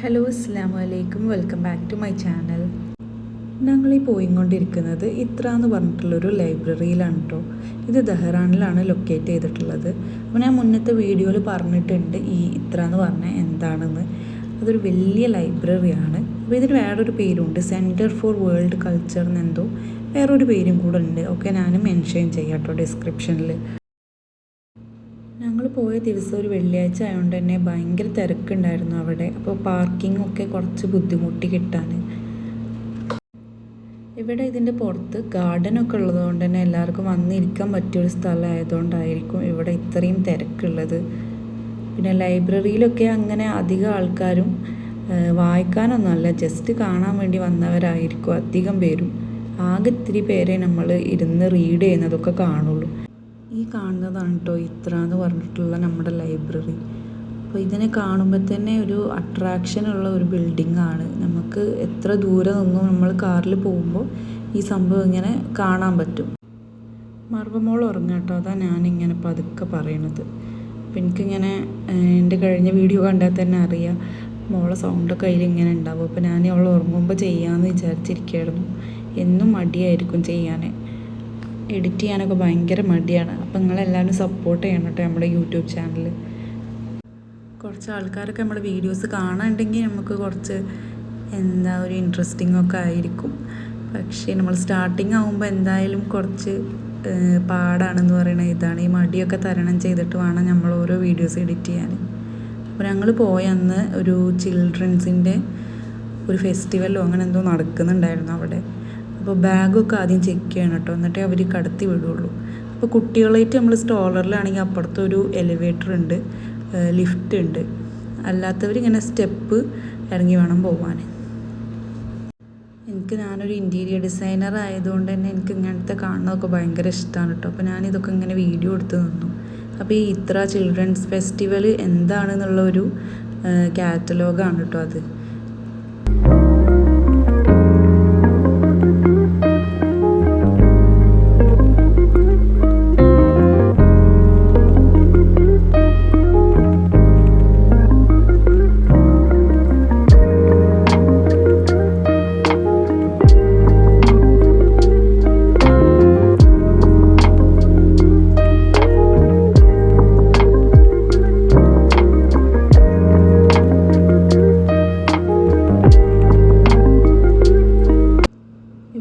Hello അസ്സാം വലൈക്കും welcome back to my channel ഞങ്ങളീ പോയിക്കൊണ്ടിരിക്കുന്നത് ഇത്ര എന്ന് പറഞ്ഞിട്ടുള്ളൊരു ലൈബ്രറിയിലാണ് കേട്ടോ ഇത് ദഹ്റാനിലാണ് ലൊക്കേറ്റ് ചെയ്തിട്ടുള്ളത്. അപ്പോൾ ഞാൻ മുന്നത്തെ വീഡിയോയിൽ പറഞ്ഞിട്ടുണ്ട് ഈ ഇത്ര എന്ന് പറഞ്ഞാൽ എന്താണെന്ന്. അതൊരു വലിയ ലൈബ്രറിയാണ്. അപ്പോൾ ഇതിന് വേറൊരു പേരുണ്ട്. സെന്റർ ഫോർ വേൾഡ് കൾച്ചർ എന്നെന്തോ വേറൊരു പേരും കൂടെ ഉണ്ട്. ഒക്കെ ഞാൻ മെൻഷൻ ചെയ്യാം കേട്ടോ ഡിസ്ക്രിപ്ഷനിൽ പോയ ദിവസം ഒരു വെള്ളിയാഴ്ച ആയതുകൊണ്ട് തന്നെ ഭയങ്കര തിരക്കുണ്ടായിരുന്നു അവിടെ. അപ്പോൾ പാർക്കിംഗ് ഒക്കെ കുറച്ച് ബുദ്ധിമുട്ടി കിട്ടാൻ ഇവിടെ ഇതിന്റെ പുറത്ത് ഗാർഡനൊക്കെ ഉള്ളതുകൊണ്ട് തന്നെ എല്ലാവർക്കും വന്നിരിക്കാൻ പറ്റിയൊരു സ്ഥലമായതുകൊണ്ടായിരിക്കും ഇവിടെ ഇത്രയും തിരക്കുള്ളത്. പിന്നെ ലൈബ്രറിയിലൊക്കെ അങ്ങനെ അധികം ആൾക്കാരും വായിക്കാനൊന്നും വായിക്കാനൊന്നുമല്ല ജസ്റ്റ് കാണാൻ വേണ്ടി വന്നവരായിരിക്കും അധികം പേരും. ആകെ ഇത്തിരി പേരെ നമ്മൾ ഇരുന്ന് റീഡ് ചെയ്യുന്നതൊക്കെ കാണുള്ളൂ. ഈ കാണുന്നതാണ് കേട്ടോ ഇത്ര എന്ന് പറഞ്ഞിട്ടുള്ള നമ്മുടെ ലൈബ്രറി. അപ്പോൾ ഇതിനെ കാണുമ്പോൾ തന്നെ ഒരു അട്രാക്ഷൻ ഉള്ള ഒരു ബിൽഡിംഗ് ആണ് നമുക്ക് എത്ര ദൂരെ നിന്നും നമ്മൾ കാറിൽ പോകുമ്പോൾ ഈ സംഭവം ഇങ്ങനെ കാണാൻ പറ്റും. മർവമോൾ ഉറങ്ങാം കേട്ടോ അതാ ഞാനിങ്ങനെ പതുക്കെ പറയണത്. അപ്പം എനിക്കിങ്ങനെ എന്റെ കഴിഞ്ഞ വീഡിയോ കണ്ടാൽ തന്നെ അറിയാം മോളെ സൗണ്ടൊക്കെ അതിൽ ഇങ്ങനെ ഉണ്ടാവും. അപ്പോൾ ഞാൻ അവൾ ഉറങ്ങുമ്പോൾ ചെയ്യാമെന്ന് വിചാരിച്ചിരിക്കുകയായിരുന്നു. എന്നും മടിയായിരിക്കും ചെയ്യാൻ. എഡിറ്റ് ചെയ്യാനൊക്കെ ഭയങ്കര മടിയാണ്. അപ്പം നിങ്ങളെല്ലാവരും സപ്പോർട്ട് ചെയ്യണം കേട്ടോ നമ്മുടെ യൂട്യൂബ് ചാനൽ കുറച്ച് ആൾക്കാരൊക്കെ നമ്മുടെ വീഡിയോസ് കാണാനുണ്ടെങ്കിൽ നമുക്ക് കുറച്ച് എന്താ ഒരു ഇൻട്രസ്റ്റിംഗ് ഒക്കെ ആയിരിക്കും. പക്ഷേ നമ്മൾ സ്റ്റാർട്ടിങ് ആകുമ്പോൾ എന്തായാലും കുറച്ച് പാടാണെന്ന് പറയുന്നത് ഇതാണ്. ഈ മടിയൊക്കെ തരണം ചെയ്തിട്ട് വേണം നമ്മൾ ഓരോ വീഡിയോസ് എഡിറ്റ് ചെയ്യാൻ. അപ്പോൾ ഞങ്ങൾ പോയ അന്ന് ഒരു ചിൽഡ്രൻസിന്റെ ഒരു ഫെസ്റ്റിവലോ അങ്ങനെ എന്തോ നടക്കുന്നുണ്ടായിരുന്നു അവിടെ. അപ്പോൾ ബാഗൊക്കെ ആദ്യം ചെക്ക് ചെയ്യണം കേട്ടോ. എന്നിട്ടേ അവർ കടത്തി വിടുള്ളൂ. അപ്പോൾ കുട്ടികളായിട്ട് നമ്മൾ സ്റ്റോളറിലാണെങ്കിൽ അപ്പുറത്തൊരു എലിവേറ്റർ ഉണ്ട് ലിഫ്റ്റ് ഉണ്ട്. അല്ലാത്തവരിങ്ങനെ സ്റ്റെപ്പ് ഇറങ്ങി വേണം പോകാൻ എനിക്ക് ഞാനൊരു ഇന്റീരിയർ ഡിസൈനർ ആയതുകൊണ്ട് തന്നെ എനിക്ക് ഇങ്ങനത്തെ കാണുന്നതൊക്കെ ഭയങ്കര ഇഷ്ടമാണ് കേട്ടോ. അപ്പോൾ ഞാൻ ഇതൊക്കെ ഇങ്ങനെ വീഡിയോ എടുത്ത് നിന്നു. അപ്പോൾ ഈ ഇത്ര ചിൽഡ്രൻസ് ഫെസ്റ്റിവൽ എന്താണെന്നുള്ള ഒരു കാറ്റലോഗാണ് കേട്ടോ അത്.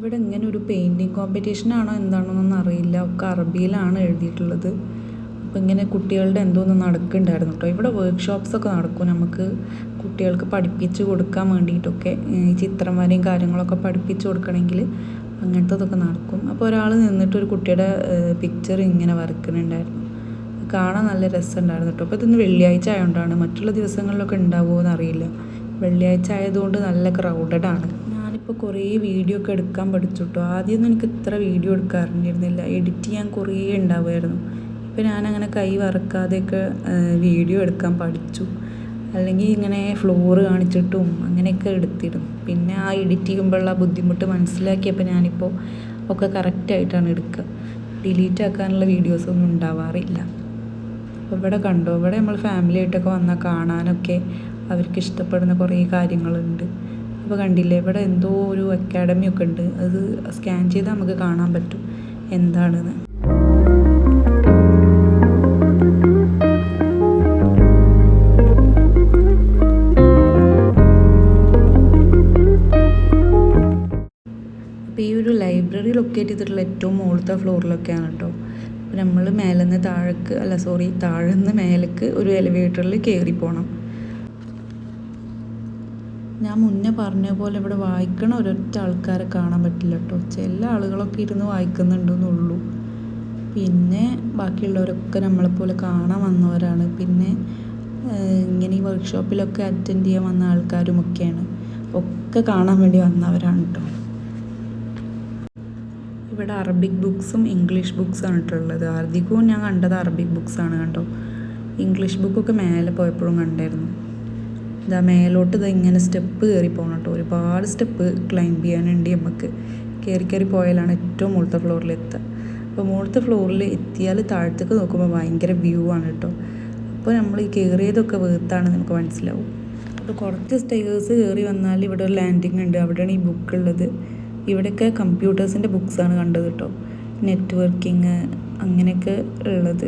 ഇവിടെ ഇങ്ങനെ ഒരു പെയിന്റിങ് കോമ്പറ്റീഷനാണോ എന്താണോന്നൊന്നും അറിയില്ല. ഒക്കെ അറബിയിലാണ് എഴുതിയിട്ടുള്ളത്. അപ്പോൾ ഇങ്ങനെ കുട്ടികളുടെ എന്തോന്ന് നടക്കുന്നുണ്ടായിരുന്നു കേട്ടോ. ഇവിടെ വർക്ക്ഷോപ്സ് ഒക്കെ നടക്കും. നമുക്ക് കുട്ടികൾക്ക് പഠിപ്പിച്ച് കൊടുക്കാൻ വേണ്ടിയിട്ടൊക്കെ ചിത്രം വരയും കാര്യങ്ങളൊക്കെ പഠിപ്പിച്ച് കൊടുക്കണമെങ്കിൽ അങ്ങനത്തതൊക്കെ നടക്കും. അപ്പോൾ ഒരാൾ നിന്നിട്ട് ഒരു കുട്ടിയുടെ പിക്ചർ ഇങ്ങനെ വരക്കുന്നുണ്ടായിരുന്നു കാണാൻ നല്ല രസമുണ്ടായിരുന്നു കേട്ടോ. അപ്പോൾ ഇതൊന്ന് വെള്ളിയാഴ്ച ആയതുകൊണ്ടാണ് മറ്റുള്ള ദിവസങ്ങളിലൊക്കെ ഉണ്ടാവുമോ എന്നറിയില്ല. വെള്ളിയാഴ്ച ആയതുകൊണ്ട് നല്ല ക്രൗഡഡ് ആണ്. ഞാനിപ്പോൾ കുറേ വീഡിയോ ഒക്കെ എടുക്കാൻ പഠിച്ചു കേട്ടോ ആദ്യമൊന്നും എനിക്ക് ഇത്ര വീഡിയോ എടുക്കാൻ അറിഞ്ഞിരുന്നില്ല എഡിറ്റ് ചെയ്യാൻ കുറേ ഉണ്ടാവുമായിരുന്നു. ഇപ്പോൾ ഞാനങ്ങനെ കൈ വറക്കാതെയൊക്കെ വീഡിയോ എടുക്കാൻ പഠിച്ചു. അല്ലെങ്കിൽ ഇങ്ങനെ ഫ്ലോർ കാണിച്ചിട്ടും അങ്ങനെയൊക്കെ എടുത്തിരുന്നു. പിന്നെ ആ എഡിറ്റ് ചെയ്യുമ്പോഴുള്ള ബുദ്ധിമുട്ട് മനസ്സിലാക്കിയപ്പോൾ ഞാനിപ്പോൾ ഒക്കെ കറക്റ്റായിട്ടാണ് എടുക്കുക ഡിലീറ്റ് ആക്കാനുള്ള വീഡിയോസൊന്നും ഉണ്ടാവാറില്ല. അപ്പോൾ ഇവിടെ കണ്ടോ? ഇവിടെ നമ്മൾ ഫാമിലി ആയിട്ടൊക്കെ വന്നാൽ കാണാനൊക്കെ അവർക്ക് ഇഷ്ടപ്പെടുന്ന കുറേ കാര്യങ്ങളുണ്ട്. അപ്പോൾ കണ്ടില്ലേ? ഇവിടെ എന്തോ ഒരു അക്കാഡമി ഒക്കെ ഉണ്ട്. അത് സ്കാൻ ചെയ്താൽ നമുക്ക് കാണാൻ പറ്റും എന്താണെന്ന്. അപ്പോൾ ഈ ഒരു ലൈബ്രറി ലൊക്കേറ്റ് ചെയ്തിട്ടുള്ള ഏറ്റവും മുകളിലത്തെ ഫ്ലോറിലൊക്കെയാണ് കേട്ടോ അപ്പോൾ നമ്മൾ മേലെ നിന്ന് താഴേക്ക് അല്ല സോറി താഴെ നിന്ന് മേലേക്ക് ഒരു എലിവേറ്ററിൽ കയറി പോകണം ഞാൻ മുന്നേ പറഞ്ഞ പോലെ ഇവിടെ വായിക്കണ ഒരൊറ്റ ആൾക്കാരെ കാണാൻ പറ്റില്ല കേട്ടോ ചില ആളുകളൊക്കെ ഇരുന്ന് വായിക്കുന്നുണ്ടെന്നുള്ളൂ. പിന്നെ ബാക്കിയുള്ളവരൊക്കെ നമ്മളെപ്പോലെ കാണാൻ വന്നവരാണ്. പിന്നെ ഇങ്ങനെ ഈ വർക്ക്ഷോപ്പിലൊക്കെ അറ്റൻഡ് ചെയ്യാൻ വന്ന ആൾക്കാരും ഒക്കെയാണ്. ഒക്കെ കാണാൻ വേണ്ടി വന്നവരാണ് കേട്ടോ ഇവിടെ അറബിക് ബുക്സും ഇംഗ്ലീഷ് ബുക്സാണ് കേട്ടുള്ളത് അധികവും ഞാൻ കണ്ടത് അറബിക് ബുക്സാണ് കണ്ടോ. ഇംഗ്ലീഷ് ബുക്കൊക്കെ മേലെ പോയപ്പോഴും കണ്ടായിരുന്നു. ഇതാ മേലോട്ട് ഇതാ ഇങ്ങനെ സ്റ്റെപ്പ് കയറി പോകണം കേട്ടോ. ഒരുപാട് സ്റ്റെപ്പ് ക്ലൈംബ് ചെയ്യാനുണ്ട് നമുക്ക് കയറി കയറി പോയാലാണ് ഏറ്റവും മുകളിലത്തെ ഫ്ലോറിൽ എത്തുക അപ്പോൾ മുകളിലത്തെ ഫ്ലോറിൽ എത്തിയാൽ താഴത്തേക്ക് നോക്കുമ്പോൾ ഭയങ്കര വ്യൂ ആണ് കേട്ടോ. അപ്പോൾ നമ്മൾ ഈ കയറിയതൊക്കെ വേർത്താണ് നമുക്ക് മനസ്സിലാവും. അപ്പോൾ കുറച്ച് സ്റ്റേഴ്സ് കയറി വന്നാൽ ഇവിടെ ഒരു ലാൻഡിങ് ഉണ്ട്. അവിടെയാണ് ഈ ബുക്ക് ഉള്ളത്. ഇവിടെയൊക്കെ കമ്പ്യൂട്ടേഴ്സിന്റെ ബുക്സാണ് കണ്ടത് കേട്ടോ. നെറ്റ്വർക്കിങ് അങ്ങനെയൊക്കെ ഉള്ളത്.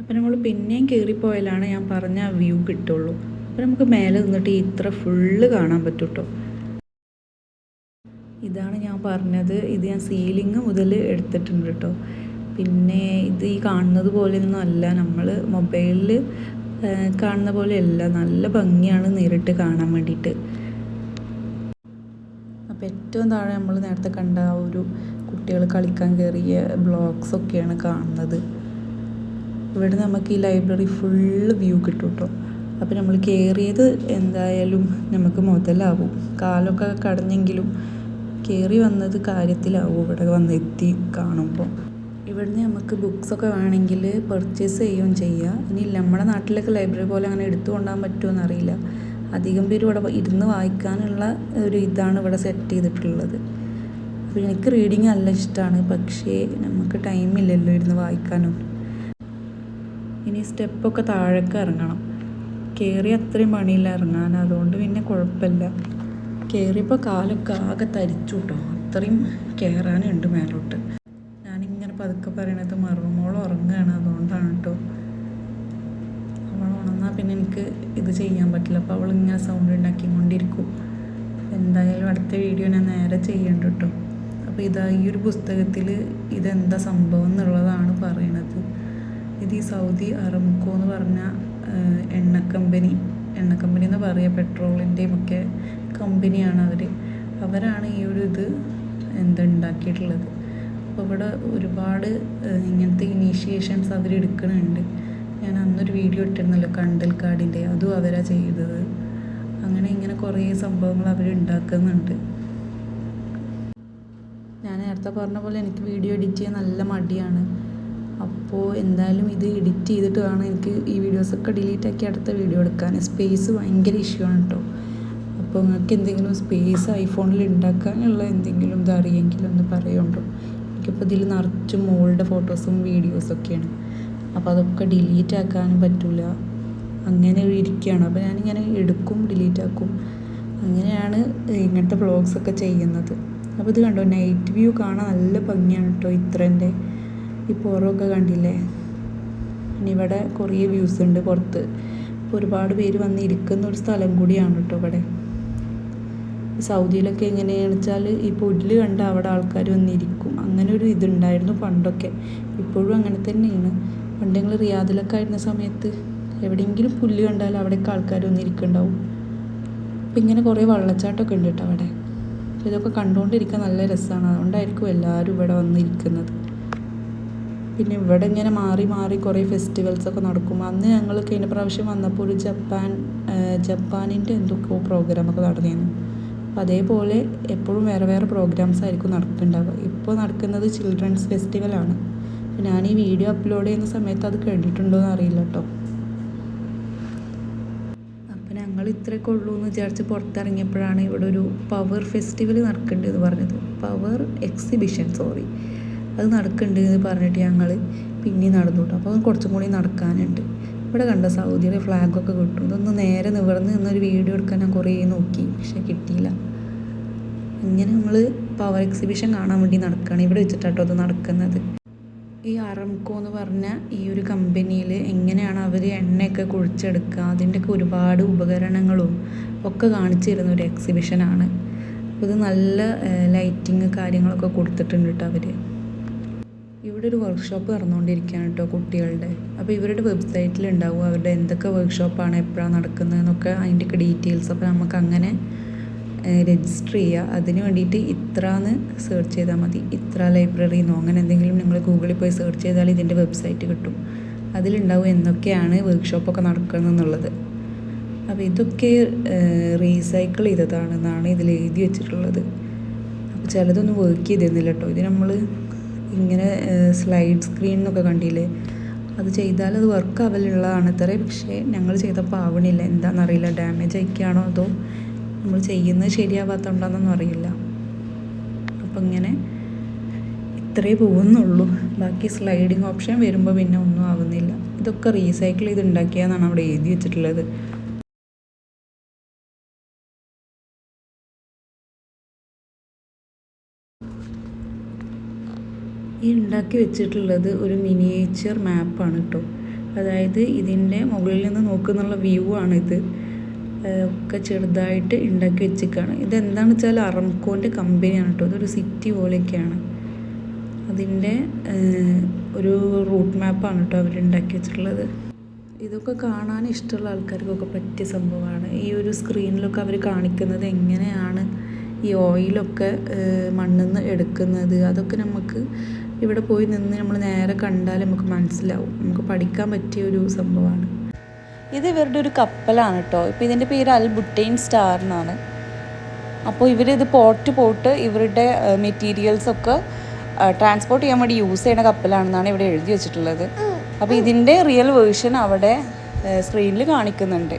അപ്പോൾ നമ്മൾ പിന്നെയും കയറിപ്പോയാലാണ് ഞാൻ പറഞ്ഞ വ്യൂ കിട്ടുള്ളൂ. അപ്പോൾ നമുക്ക് മേലെ നിന്നിട്ട് ഇത്ര ഫുള്ള് കാണാൻ പറ്റൂട്ടോ? ഇതാണ് ഞാൻ പറഞ്ഞത്. ഇത് ഞാൻ സീലിംഗ് മുതൽ എടുത്തിട്ടുണ്ട് കേട്ടോ. പിന്നെ ഇത് ഈ കാണുന്നത് പോലെയൊന്നും അല്ല. നമ്മൾ മൊബൈലിൽ കാണുന്ന പോലെയല്ല നല്ല ഭംഗിയാണ് നേരിട്ട് കാണാൻ വേണ്ടിയിട്ട്. അപ്പോൾ ഏറ്റവും താഴെ നമ്മൾ നേരത്തെ കണ്ട ആ ഒരു കുട്ടികൾ കളിക്കാൻ കയറിയ ബ്ലോഗ്സ് ഒക്കെയാണ് കാണുന്നത്. ഇവിടെ നമുക്ക് ഈ ലൈബ്രറി ഫുള്ള് വ്യൂ കിട്ടും കേട്ടോ. അപ്പോൾ നമ്മൾ കയറിയത് എന്തായാലും നമുക്ക് മുതലാവും. കാലൊക്കെ കടഞ്ഞെങ്കിലും കയറി വന്നത് കാര്യത്തിലാവും ഇവിടെ വന്ന് എത്തി കാണുമ്പോൾ. ഇവിടുന്ന് നമുക്ക് ബുക്സൊക്കെ വേണമെങ്കിൽ പർച്ചേസ് ചെയ്യുകയും ചെയ്യാം. ഇനി നമ്മുടെ നാട്ടിലൊക്കെ ലൈബ്രറി പോലെ അങ്ങനെ എടുത്തു കൊണ്ടുപോകാൻ പറ്റുമോ എന്നറിയില്ല. അധികം പേര് ഇവിടെ ഇരുന്ന് വായിക്കാനുള്ള ഒരു ഇതാണ് ഇവിടെ സെറ്റ് ചെയ്തിട്ടുള്ളത്. അപ്പോൾ എനിക്ക് റീഡിങ് നല്ല ഇഷ്ടമാണ്. പക്ഷേ നമുക്ക് ടൈമില്ലല്ലോ ഇരുന്ന് വായിക്കാനും. ഇനി സ്റ്റെപ്പൊക്കെ താഴേക്ക് ഇറങ്ങണം. കയറി അത്രയും പണിയില്ല ഇറങ്ങാൻ. അതുകൊണ്ട് പിന്നെ കുഴപ്പമില്ല. കയറിയപ്പോൾ കാലൊക്കെ ആകെ തരിച്ചു കേട്ടോ അത്രയും കയറാനുണ്ട് മേലോട്ട്. ഞാനിങ്ങനെ പതുക്കെ പറയണത് മറുമോൾ ഉറങ്ങുകയാണ് അതുകൊണ്ടാണ് കേട്ടോ അവൾ ഉണർന്നാൽ പിന്നെ എനിക്ക് ഇത് ചെയ്യാൻ പറ്റില്ല. അപ്പോൾ അവൾ ഇങ്ങനെ സൗണ്ട് ഉണ്ടാക്കിക്കൊണ്ടിരിക്കും. എന്തായാലും അടുത്ത വീഡിയോ ഞാൻ നേരെ ചെയ്യണ്ട കേട്ടോ അപ്പോൾ ഇതാ ഈ ഒരു പുസ്തകത്തിൽ ഇതെന്താ സംഭവം എന്നുള്ളതാണ് പറയണത്. ഇത് ഈ സൗദി അറംകോ എന്ന് പറഞ്ഞ എണ്ണ കമ്പനി എണ്ണ എന്ന് പറയുക പെട്രോളിന്റെയും ഒക്കെ കമ്പനിയാണ് അവർ അവരാണ് ഈ ഒരു ഇത് എന്താ ഉണ്ടാക്കിയിട്ടുള്ളത്. അപ്പോൾ ഇവിടെ ഒരുപാട് ഇങ്ങനത്തെ ഇനീഷ്യേഷൻസ് അവർ എടുക്കുന്നുണ്ട് ഞാൻ അന്നൊരു വീഡിയോ ഇട്ടിരുന്നല്ലോ കണ്ടൽ കാടിന്റെ അതും അവരാണ് ചെയ്തത്. അങ്ങനെ ഇങ്ങനെ കുറേ സംഭവങ്ങൾ അവർ ഉണ്ടാക്കുന്നുണ്ട്. ഞാൻ നേരത്തെ പറഞ്ഞ പോലെ എനിക്ക് വീഡിയോ എഡിറ്റ് ചെയ്യാൻ നല്ല മടിയാണ്. അപ്പോൾ എന്തായാലും ഇത് എഡിറ്റ് ചെയ്തിട്ട് വേണം എനിക്ക് ഈ വീഡിയോസൊക്കെ ഡിലീറ്റ് ആക്കി അടുത്ത വീഡിയോ എടുക്കാൻ. സ്പേസ് ഭയങ്കര ഇഷ്യൂ ആണ് കേട്ടോ അപ്പോൾ നിങ്ങൾക്ക് എന്തെങ്കിലും സ്പേസ് ഐഫോണിൽ ഉണ്ടാക്കാനുള്ള എന്തെങ്കിലും ഇത് അറിയെങ്കിലും ഒന്ന് പറയുണ്ടോ? എനിക്കിപ്പോൾ ഇതിൽ നിറച്ച് മോളുടെ ഫോട്ടോസും വീഡിയോസൊക്കെയാണ് അപ്പോൾ അതൊക്കെ ഡിലീറ്റ് ആക്കാനും പറ്റില്ല അങ്ങനെ ഇരിക്കുകയാണ് അപ്പോൾ ഞാനിങ്ങനെ എടുക്കും ഡിലീറ്റ് ആക്കും. അങ്ങനെയാണ് ഇങ്ങനത്തെ വ്ളോഗ്സൊക്കെ ചെയ്യുന്നത്. അപ്പോൾ ഇത് കണ്ടോ? നൈറ്റ് വ്യൂ കാണാൻ നല്ല ഭംഗിയാണ് കേട്ടോ ഇത്രേന്റെ. ഈ പുറമൊക്കെ കണ്ടില്ലേ? ഇനി ഇവിടെ കുറേ വ്യൂസ് ഉണ്ട് പുറത്ത്. ഒരുപാട് പേര് വന്ന് ഇരിക്കുന്ന ഒരു സ്ഥലം കൂടിയാണ് കേട്ടോ ഇവിടെ. സൗദിയിലൊക്കെ എങ്ങനെയാണെന്ന് വെച്ചാൽ ഈ പുല്ല് കണ്ട അവിടെ ആൾക്കാർ വന്നിരിക്കും. അങ്ങനെ ഒരു ഇതുണ്ടായിരുന്നു പണ്ടൊക്കെ. ഇപ്പോഴും അങ്ങനെ തന്നെയാണ്. പണ്ട് ഞങ്ങൾ റിയാദിലൊക്കെ ആയിരുന്ന സമയത്ത് എവിടെയെങ്കിലും പുല്ല് കണ്ടാൽ അവിടെയൊക്കെ ആൾക്കാർ വന്നിരിക്കുന്നുണ്ടാവും. അപ്പം ഇങ്ങനെ കുറേ വെള്ളച്ചാട്ടമൊക്കെ ഉണ്ട് കേട്ടോ അവിടെ. ഇതൊക്കെ കണ്ടുകൊണ്ടിരിക്കാൻ നല്ല രസമാണ്. അതുകൊണ്ടായിരിക്കും എല്ലാവരും ഇവിടെ വന്നിരിക്കുന്നത്. പിന്നെ ഇവിടെ ഇങ്ങനെ മാറി മാറി കുറേ ഫെസ്റ്റിവൽസൊക്കെ നടക്കും അന്ന് ഞങ്ങൾ കഴിഞ്ഞ പ്രാവശ്യം വന്നപ്പോൾ ഒരു ജപ്പാൻ ജപ്പാനിന്റെ എന്തൊക്കെയോ പ്രോഗ്രാമൊക്കെ നടന്നിരുന്നു. അപ്പോൾ അതേപോലെ എപ്പോഴും വേറെ വേറെ പ്രോഗ്രാംസ് ആയിരിക്കും നടക്കുന്നുണ്ടാവുക ഇപ്പോൾ നടക്കുന്നത് ചിൽഡ്രൻസ് ഫെസ്റ്റിവലാണ്. ഞാൻ ഈ വീഡിയോ അപ്ലോഡ് ചെയ്യുന്ന സമയത്ത് അത് കണ്ടിട്ടുണ്ടോ എന്ന് അറിയില്ല കേട്ടോ. അപ്പോൾ ഞങ്ങൾ ഇത്രയൊക്കെ ഉള്ളൂ എന്ന് വിചാരിച്ച് പുറത്തിറങ്ങിയപ്പോഴാണ് ഇവിടെ ഒരു പവർ ഫെസ്റ്റിവൽ നടക്കേണ്ടതെന്ന് പറഞ്ഞത്. Power exhibition sorry. അത് നടക്കുന്നുണ്ട് എന്ന് പറഞ്ഞിട്ട് ഞങ്ങൾ പിന്നെ നടന്നു കേട്ടോ അപ്പോൾ കുറച്ചും കൂടി നടക്കാനുണ്ട്. ഇവിടെ കണ്ട സൗദിയുടെ ഫ്ലാഗൊക്കെ കിട്ടും. ഇതൊന്ന് നേരെ നിവർന്ന് നിന്നൊരു വീഡിയോ എടുക്കാൻ ഞാൻ കുറേ നോക്കി പക്ഷെ കിട്ടിയില്ല. ഇങ്ങനെ നമ്മൾ പവർ എക്സിബിഷൻ കാണാൻ വേണ്ടി നടക്കുകയാണ് ഇവിടെ വെച്ചിട്ടാട്ടോ അത് നടക്കുന്നത്. ഈ അറംകോ എന്ന് പറഞ്ഞ ഈ ഒരു കമ്പനിയിൽ എങ്ങനെയാണ് അവർ എണ്ണയൊക്കെ കുഴിച്ചെടുക്കുക അതിന്റെയൊക്കെ ഒരുപാട് ഉപകരണങ്ങളും ഒക്കെ കാണിച്ചു തരുന്ന ഒരു എക്സിബിഷനാണ് അപ്പോൾ ഇത് നല്ല ലൈറ്റിങ് കാര്യങ്ങളൊക്കെ കൊടുത്തിട്ടുണ്ട് കേട്ടോ അവർ ഇവിടെ ഒരു വർക്ക്ഷോപ്പ് നടന്നുകൊണ്ടിരിക്കുകയാണ് കേട്ടോ കുട്ടികളുടെ. അപ്പോൾ ഇവരുടെ വെബ്സൈറ്റിൽ ഉണ്ടാവും അവരുടെ എന്തൊക്കെ വർക്ക്ഷോപ്പാണ് എപ്പോഴാണ് നടക്കുന്നതെന്നൊക്കെ അതിന്റെയൊക്കെ ഡീറ്റെയിൽസ് അപ്പോൾ നമുക്ക് അങ്ങനെ രജിസ്റ്റർ ചെയ്യുക അതിന് വേണ്ടിയിട്ട് ഇത്ര എന്ന് സെർച്ച് ചെയ്താൽ മതി. ഇത്ര ലൈബ്രറി എന്നോ അങ്ങനെ എന്തെങ്കിലും നിങ്ങൾ ഗൂഗിളിൽ പോയി സെർച്ച് ചെയ്താൽ ഇതിന്റെ വെബ്സൈറ്റ് കിട്ടും. അതിലുണ്ടാവും എന്തൊക്കെയാണ് വർക്ക്ഷോപ്പൊക്കെ നടക്കുന്നതെന്നുള്ളത്. അപ്പോൾ ഇതൊക്കെ റീസൈക്കിൾ ചെയ്തതാണെന്നാണ് ഇതിൽ എഴുതി വെച്ചിട്ടുള്ളത്. അപ്പോൾ ചിലതൊന്നും വർക്ക് ചെയ്തിരുന്നില്ല കേട്ടോ ഇത് നമ്മൾ ഇങ്ങനെ സ്ലൈഡ് സ്ക്രീൻ എന്നൊക്കെ കണ്ടില്ലേ? അത് ചെയ്താൽ അത് വർക്ക് ആവലുള്ളതാണ്. അത്രേ പക്ഷേ ഞങ്ങൾ ചെയ്തപ്പോൾ ആവണില്ല. എന്താണെന്നറിയില്ല ഡാമേജ് ആയിക്കാണോ അതോ നമ്മൾ ചെയ്യുന്നത് ശരിയാവാത്തതുകൊണ്ടാണെന്നൊന്നും അറിയില്ല. അപ്പം ഇങ്ങനെ ഇത്രേ പോകുന്നുള്ളൂ. ബാക്കി സ്ലൈഡിങ് ഓപ്ഷൻ വരുമ്പോൾ പിന്നെ ഒന്നും ആവുന്നില്ല. ഇതൊക്കെ റീസൈക്കിൾ ചെയ്ത് ഉണ്ടാക്കിയാന്നാണ് അവിടെ എഴുതി വെച്ചിട്ടുള്ളത് ഈ ഉണ്ടാക്കി വെച്ചിട്ടുള്ളത് ഒരു മിനിയേച്ചർ മാപ്പാണ് കേട്ടോ അതായത് ഇതിന്റെ മുകളിൽ നിന്ന് നോക്കുന്നുള്ള വ്യൂ ആണിത് ഒക്കെ ചെറുതായിട്ട് ഉണ്ടാക്കി വെച്ചിരിക്കുകയാണ്. ഇതെന്താണെന്ന് വെച്ചാൽ അറംകോന്റെ കമ്പനിയാണ് കേട്ടോ ഇതൊരു സിറ്റി പോലെയൊക്കെയാണ്. അതിന്റെ ഒരു റൂട്ട് മാപ്പാണ് കേട്ടോ അവരുണ്ടാക്കി വെച്ചിട്ടുള്ളത്. ഇതൊക്കെ കാണാൻ ഇഷ്ടമുള്ള ആൾക്കാർക്കൊക്കെ പറ്റിയ സംഭവമാണ്. ഈ ഒരു സ്ക്രീനിലൊക്കെ അവർ കാണിക്കുന്നത് എങ്ങനെയാണ് ഈ ഓയിലൊക്കെ മണ്ണിൽ നിന്ന് എടുക്കുന്നത്? അതൊക്കെ നമുക്ക് ഇവിടെ പോയി നിന്ന് നമ്മൾ നേരെ കണ്ടാൽ നമുക്ക് മനസ്സിലാവും. നമുക്ക് പഠിക്കാൻ പറ്റിയ ഒരു സംഭവമാണ്. ഇത് ഇവരുടെ ഒരു കപ്പലാണ് കേട്ടോ ഇപ്പോൾ ഇതിന്റെ പേര് അൽ ബുട്ടൈൻ സ്റ്റാർ എന്നാണ്. അപ്പോൾ ഇവരിത് പോർട്ട് പോട്ട് ഇവരുടെ മെറ്റീരിയൽസൊക്കെ ട്രാൻസ്പോർട്ട് ചെയ്യാൻ വേണ്ടി യൂസ് ചെയ്യുന്ന കപ്പലാണെന്നാണ് ഇവിടെ എഴുതി വെച്ചിട്ടുള്ളത്. അപ്പോൾ ഇതിന്റെ റിയൽ വേർഷൻ അവിടെ സ്ക്രീനിൽ കാണിക്കുന്നുണ്ട്.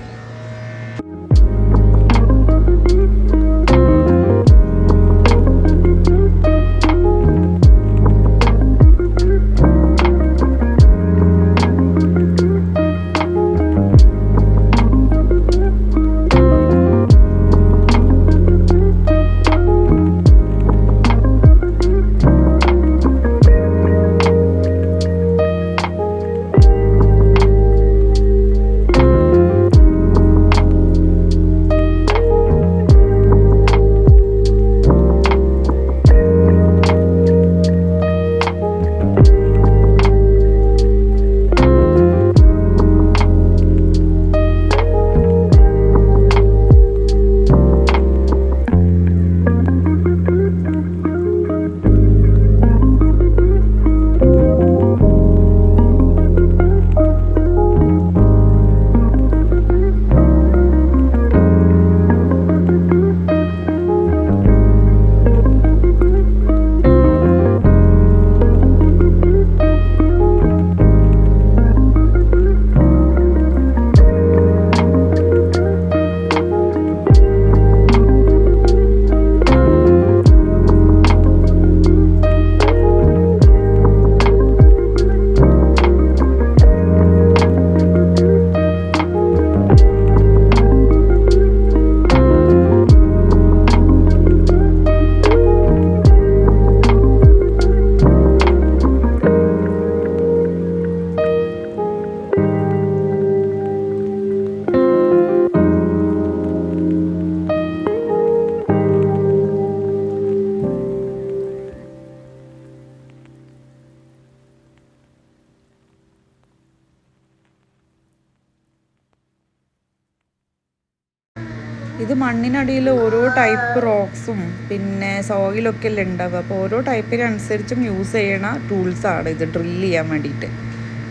ഇത് മണ്ണിനടിയിൽ ഓരോ ടൈപ്പ് റോക്സും പിന്നെ സോയിലൊക്കെ അല്ലേ ഉണ്ടാവുക. അപ്പോൾ ഓരോ ടൈപ്പിനനുസരിച്ചും യൂസ് ചെയ്യണ ടൂൾസാണ് ഇത് ഡ്രിൽ ചെയ്യാൻ വേണ്ടിയിട്ട്.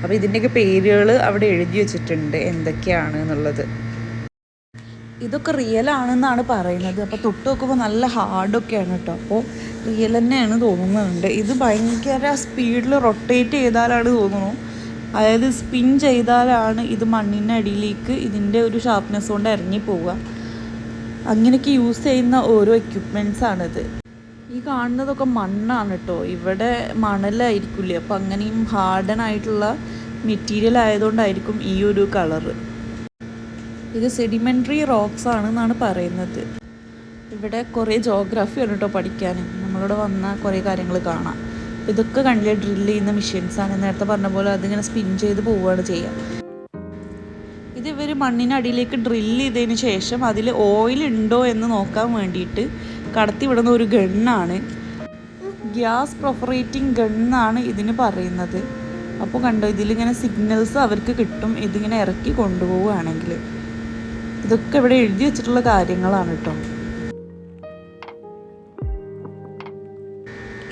അപ്പോൾ ഇതിന്റെയൊക്കെ പേരുകൾ അവിടെ എഴുതി വെച്ചിട്ടുണ്ട് എന്തൊക്കെയാണ് എന്നുള്ളത്. ഇതൊക്കെ റിയൽ ആണെന്നാണ് പറയുന്നത്. അപ്പോൾ തൊട്ട് നോക്കുമ്പോൾ നല്ല ഹാർഡൊക്കെയാണ് കേട്ടോ. അപ്പോൾ റിയൽ തന്നെയാണ് തോന്നുന്നുണ്ട്. ഇത് ഭയങ്കര സ്പീഡിൽ റൊട്ടേറ്റ് ചെയ്താലാണ് തോന്നുന്നു. അതായത് സ്പിൻ ചെയ്താലാണ് ഇത് മണ്ണിന്റെ അടിയിലേക്ക് ഇതിന്റെ ഒരു ഷാർപ്നെസ് കൊണ്ട് ഇറങ്ങി പോവുക. അങ്ങനെയൊക്കെ യൂസ് ചെയ്യുന്ന ഓരോ എക്യുപ്മെന്റ്സാണിത് ഈ കാണുന്നതൊക്കെ മണ്ണാണ് കേട്ടോ ഇവിടെ മണലായിരിക്കില്ലേ? അപ്പോൾ അങ്ങനെയും ഹാർഡൻ ആയിട്ടുള്ള മെറ്റീരിയൽ ആയതുകൊണ്ടായിരിക്കും ഈ ഒരു കളറ് ഇത് സെഡിമെന്ററി റോക്സ് ആണെന്നാണ് പറയുന്നത്. ഇവിടെ കുറേ ജോഗ്രഫി ആണ് കേട്ടോ പഠിക്കാൻ. നമ്മളിവിടെ വന്ന കുറേ കാര്യങ്ങൾ കാണാം. ഇതൊക്കെ കണ്ടില്ലേ? ഡ്രില്ല് ചെയ്യുന്ന മെഷീൻസാണ് നേരത്തെ പറഞ്ഞ പോലെ അതിങ്ങനെ സ്പിൻ ചെയ്ത് പോവുകയാണ് ചെയ്യുക. ഇവർ മണ്ണിനടിയിലേക്ക് ഡ്രില്ല് ചെയ്തതിന് ശേഷം അതിൽ ഓയിൽ ഉണ്ടോ എന്ന് നോക്കാൻ വേണ്ടിയിട്ട് കടത്തി വിടുന്ന ഒരു ഗണ്ണാണ്. ഗ്യാസ് പ്രൊഫറേറ്റിംഗ് ഗണ്ണാണ് ഇതിന് പറയുന്നത്. അപ്പോൾ കണ്ടോ ഇതിലിങ്ങനെ സിഗ്നൽസ് അവർക്ക് കിട്ടും. ഇതിങ്ങനെ ഇറക്കി കൊണ്ടുപോവുകയാണെങ്കിൽ ഇതൊക്കെ ഇവിടെ എഴുതി വെച്ചിട്ടുള്ള കാര്യങ്ങളാണ് കേട്ടോ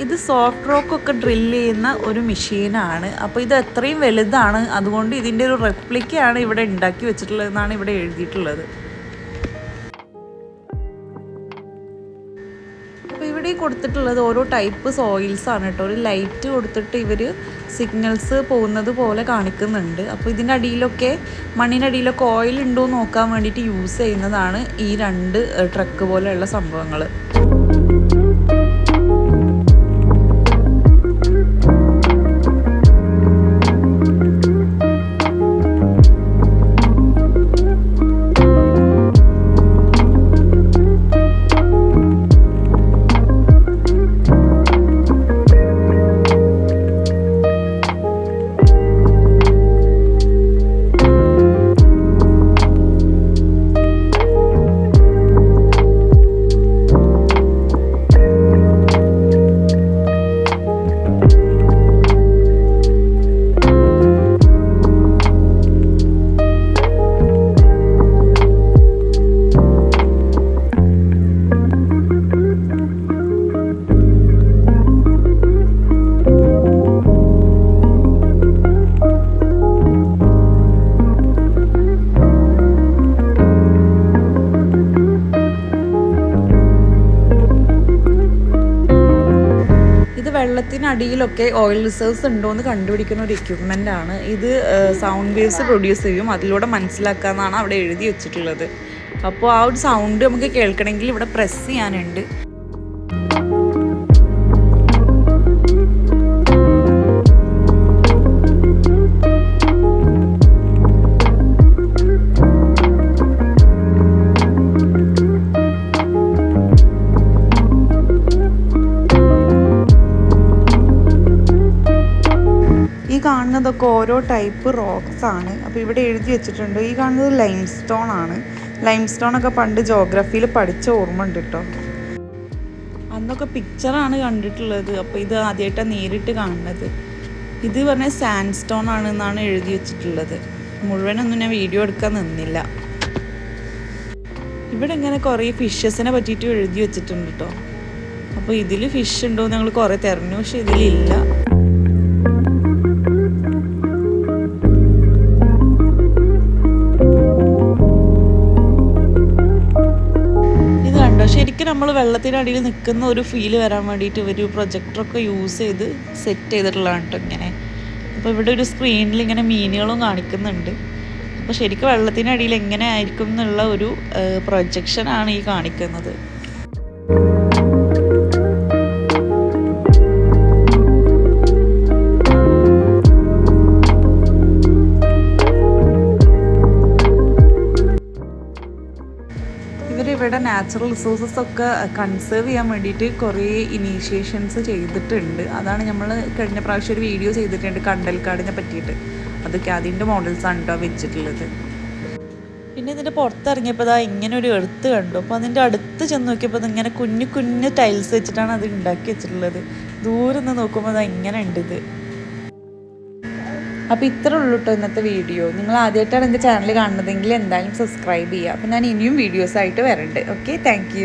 ഇത് സോഫ്റ്റ് റോക്ക് ഒക്കെ ഡ്രില്ല് ചെയ്യുന്ന ഒരു മെഷീനാണ് അപ്പോൾ ഇത് അത്രയും വലുതാണ്. അതുകൊണ്ട് ഇതിന്റെ ഒരു റെപ്ലിക്കയാണ് ഇവിടെ ഉണ്ടാക്കി വെച്ചിട്ടുള്ളതെന്നാണ് ഇവിടെ എഴുതിയിട്ടുള്ളത്. അപ്പോൾ ഇവിടെ കൊടുത്തിട്ടുള്ളത് ഓരോ ടൈപ്പ് സോയിൽസ് ആണ് കേട്ടോ. ഒരു ലൈറ്റ് കൊടുത്തിട്ട് ഇവർ സിഗ്നൽസ് പോകുന്നത് പോലെ കാണിക്കുന്നുണ്ട്. അപ്പോൾ ഇതിന്റെ അടിയിലൊക്കെ മണ്ണിനടിയിലൊക്കെ ഓയിൽ ഉണ്ടോ നോക്കാൻ വേണ്ടിയിട്ട് യൂസ് ചെയ്യുന്നതാണ് ഈ രണ്ട് ട്രക്ക് പോലെയുള്ള സംഭവങ്ങൾ വെള്ളത്തിനടിയിലൊക്കെ ഓയിൽ റിസർവ്സ് ഉണ്ടോ എന്ന് കണ്ടുപിടിക്കുന്ന ഒരു എക്യുപ്മെന്റ് ആണ്. ഇത് സൗണ്ട് വേവ്സ് പ്രൊഡ്യൂസ് ചെയ്യും. അതിലൂടെ മനസ്സിലാക്കാമെന്നാണ് അവിടെ എഴുതി വെച്ചിട്ടുള്ളത്. അപ്പോൾ ആ ഒരു സൗണ്ട് നമുക്ക് കേൾക്കണമെങ്കിൽ ഇവിടെ പ്രസ് ചെയ്യാനുണ്ട്. ഈ കാണുന്നതൊക്കെ ഓരോ ടൈപ്പ് റോക്സ് ആണ്. അപ്പോൾ ഇവിടെ എഴുതി വെച്ചിട്ടുണ്ട് ഈ കാണുന്നത് ലൈം സ്റ്റോൺ ആണ്. ലൈം സ്റ്റോൺ ഒക്കെ പണ്ട് ജോഗ്രഫിയിൽ പഠിച്ച ഓർമ്മ ഉണ്ട് കേട്ടോ അന്നൊക്കെ പിക്ചറാണ് കണ്ടിട്ടുള്ളത്. അപ്പോൾ ഇത് ആദ്യമായിട്ടാണ് നേരിട്ട് കാണുന്നത്. ഇത് പറഞ്ഞ സാൻഡ് സ്റ്റോൺ ആണെന്നാണ് എഴുതി വെച്ചിട്ടുള്ളത്. മുഴുവനൊന്നും ഞാൻ വീഡിയോ എടുക്കാൻ നിന്നില്ല. ഇവിടെ ഇങ്ങനെ കുറേ ഫിഷസിനെ പറ്റിയിട്ട് എഴുതി വെച്ചിട്ടുണ്ട് കേട്ടോ അപ്പോൾ ഇതിൽ ഫിഷ് ഉണ്ടോ എന്ന് ഞങ്ങൾ കുറേ തിരഞ്ഞു. പക്ഷെ ഇതിലില്ല. നമ്മൾ വെള്ളത്തിനടിയിൽ നിൽക്കുന്ന ഒരു ഫീൽ വരാൻ വേണ്ടിയിട്ട് ഇവർ പ്രൊജക്ടറൊക്കെ യൂസ് ചെയ്ത് സെറ്റ് ചെയ്തിട്ടുള്ളതാണ് കേട്ടോ ഇങ്ങനെ. അപ്പോൾ ഇവിടെ ഒരു സ്ക്രീനിൽ ഇങ്ങനെ മീനുകളും കാണിക്കുന്നുണ്ട്. അപ്പോൾ ശരിക്കും വെള്ളത്തിനടിയിൽ എങ്ങനെ ആയിരിക്കും എന്നുള്ള ഒരു പ്രൊജക്ഷനാണ് ഈ കാണിക്കുന്നത്. ഇവരിവിടെ നാച്ചുറൽ റിസോഴ്സസ് ഒക്കെ കൺസേർവ് ചെയ്യാൻ വേണ്ടിയിട്ട് കുറേ ഇനീഷ്യേഷൻസ് ചെയ്തിട്ടുണ്ട്. അതാണ് നമ്മൾ കഴിഞ്ഞ പ്രാവശ്യം ഒരു വീഡിയോ ചെയ്തിട്ടുണ്ട് കണ്ടൽക്കാടിനെ പറ്റിയിട്ട്. അതൊക്കെ അതിന്റെ ആണ് കേട്ടോ വെച്ചിട്ടുള്ളത്. പിന്നെ ഇതിന്റെ പുറത്തിറങ്ങിയപ്പോൾ ഇതാ ഇങ്ങനെ ഒരു എഴുത്ത് കണ്ടു. അപ്പോൾ അതിന്റെ അടുത്ത് ചെന്ന് നോക്കിയപ്പോൾ ഇങ്ങനെ കുഞ്ഞു കുഞ്ഞു ടൈൽസ് വെച്ചിട്ടാണ് അത് ഉണ്ടാക്കി വെച്ചിട്ടുള്ളത്. ദൂരെ നിന്ന് നോക്കുമ്പോൾ അതാ ഇങ്ങനെ ഉണ്ട് ഇത്. അപ്പോൾ ഇത്ര ഉള്ളൂ കേട്ടോ ഇന്നത്തെ വീഡിയോ. നിങ്ങൾ ആദ്യമായിട്ടാണ് എന്റെ ചാനൽ കാണുന്നതെങ്കിൽ എന്തായാലും സബ്സ്ക്രൈബ് ചെയ്യുക. അപ്പോൾ ഞാൻ ഇനിയും വീഡിയോസായിട്ട് വരണ്ട്. Okay thank